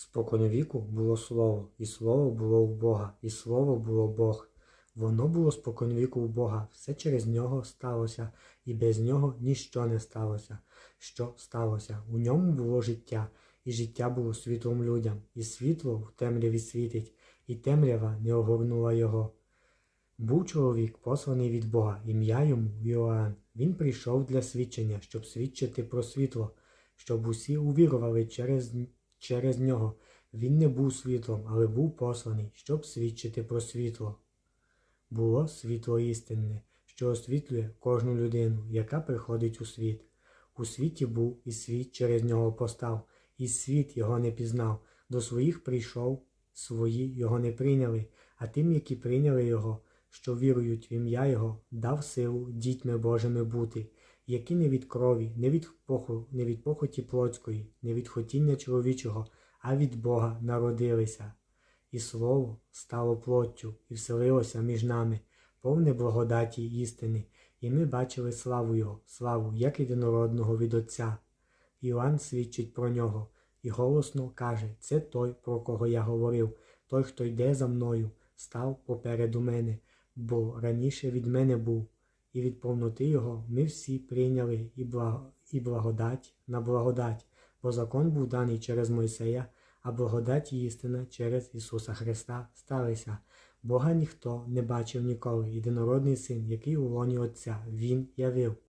Споконвіку було слово, і слово було в Бога, і слово було Бог. Воно було споконвіку в Бога, все через нього сталося, і без нього ніщо не сталося. Що сталося? У ньому було життя, і життя було світлом людям, і світло в темряві світить, і темрява не огорнула його. Був чоловік, посланий від Бога, ім'я йому Йоанн. Він прийшов для свідчення, щоб свідчити про світло, щоб усі увірували через, через нього. Він не був світлом, але був посланий, щоб свідчити про світло. Було світло істинне, що освітлює кожну людину, яка приходить у світ. У світі був, і світ через нього постав, і світ його не пізнав. До своїх прийшов, свої його не прийняли, а тим, які прийняли його, що вірують в ім'я Його, дав силу дітьми Божими бути, які не від крові, не від, поху, не від похоті плотської, не від хотіння чоловічого, а від Бога народилися. І слово стало плоттю і вселилося між нами, повне благодаті істини, і ми бачили славу Його, славу як єдинородного від Отця. Іоанн свідчить про нього і голосно каже: Це той, про кого я говорив, той, хто йде за мною, став попереду мене, бо раніше від мене був, і від повноти його ми всі прийняли і, благо, і благодать на благодать, бо закон був даний через Мойсея, а благодать і істина через Ісуса Христа сталися. Бога ніхто не бачив ніколи, єдинородний син, який у лоні Отця, Він явив.